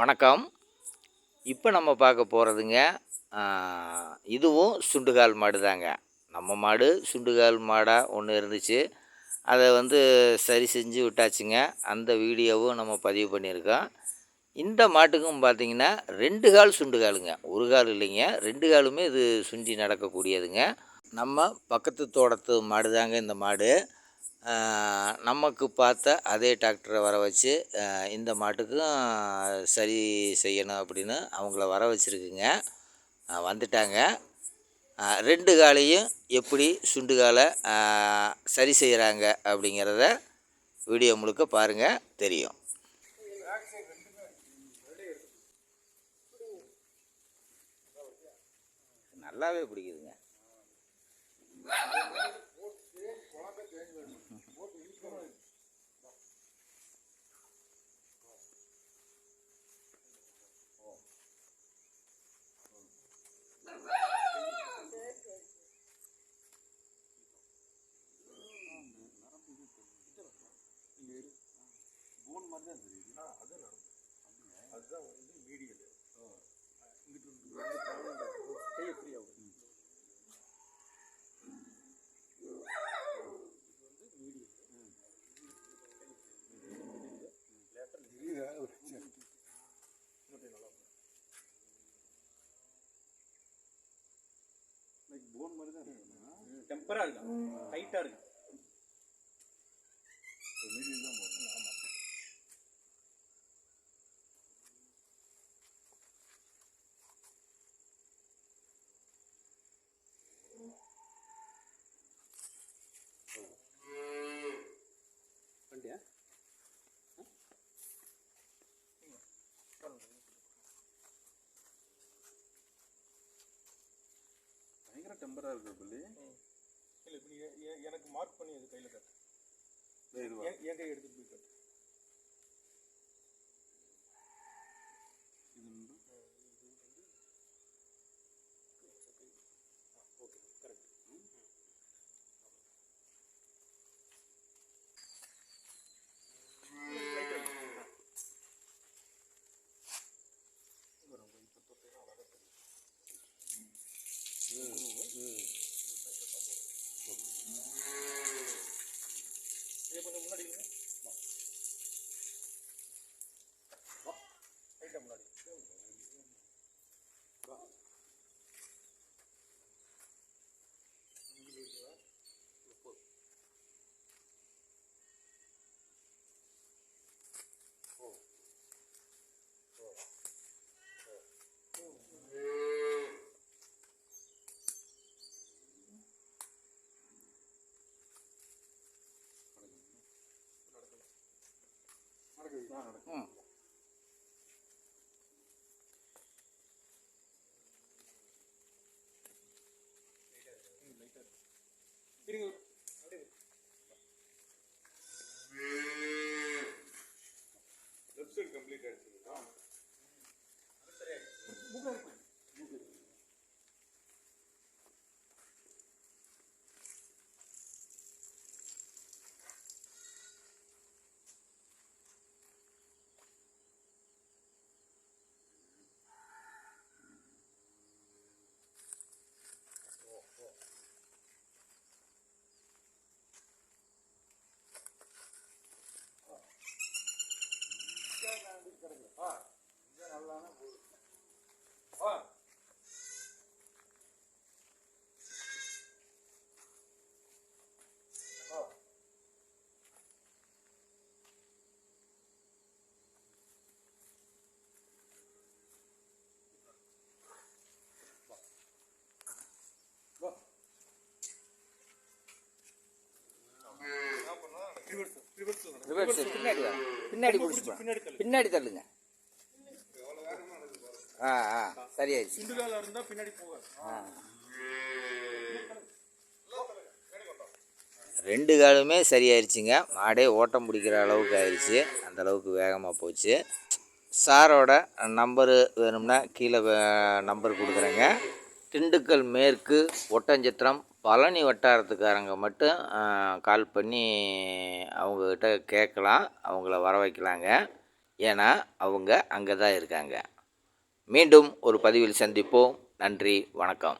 வணக்கம். இப்போ நம்ம பார்க்க போகிறதுங்க இதுவும் சுண்டுகால் மாடு தாங்க நம்ம மாடு சுண்டுகால் மாடாக ஒன்று இருந்துச்சு. அதை வந்து சரி செஞ்சு விட்டாச்சுங்க. அந்த வீடியோவும் நம்ம பதிவு பண்ணியிருக்கோம். இந்த மாட்டுக்கும் பார்த்தீங்கன்னா ரெண்டு கால் சுண்டுகாலுங்க. ஒரு கால் இல்லைங்க. ரெண்டு காலுமே இது சுண்டி நடக்கக்கூடியதுங்க. நம்ம பக்கத்து தோட்டத்து மாடு தாங்க இந்த மாடு. நமக்கு பார்த்த அதே டாக்டரை வர வச்சு இந்த மாட்டுக்கும் சரி செய்யணும் அப்படின்னு அவங்கள வர வச்சுருக்குங்க. வந்துட்டாங்க. ரெண்டு காலையும் எப்படி சுண்டுகாலை காலை சரி செய்கிறாங்க அப்படிங்கிறத வீடியோ முழுக்க பாருங்கள் தெரியும். நல்லாவே பிடிக்குதுங்க. போன் மாதிரி தான் தெரியுது. அதுதான் அதுதான் வந்து மீடியல் டெம்பரா இருக்கா டைட்டா இருக்கு பயங்கர டெம்பரா இருக்கு புள்ளி? இல்ல இப்ப எனக்கு மார்க் பண்ணி அது கையில கட்டு? என் கை எடுத்துட்டு போய் கட்டு. ம். இருங்க. ரிவர்ஸ் பின்னாடி பின்னாடி பிடிச்சி பின்னாடி தள்ளு பின்னாடி தள்ளுங்க. ஆ ஆ சரியாயிடுச்சு. சுண்டுகால இருந்தா பின்னாடி போகாது. ஆ. ரெண்டு காலுமே சரியாயிருச்சுங்க. மாடே ஓட்டம் பிடிக்கிற அளவுக்கு ஆயிடுச்சு அந்த அளவுக்கு வேகமாக போச்சு. சாரோட நம்பரு வேணும்னா கீழே நம்பர் கொடுக்குறேங்க. திண்டுக்கல் மேற்கு ஒட்டஞ்சத்திரம் பழனி வட்டாரத்துக்காரங்க மட்டும் கால் பண்ணி அவங்கக்கிட்ட கேட்கலாம் அவங்கள வர வைக்கலாங்க. ஏன்னா அவங்க அங்கே தான் இருக்காங்க. மீண்டும் ஒரு பதிவில் சந்திப்போம். நன்றி வணக்கம்.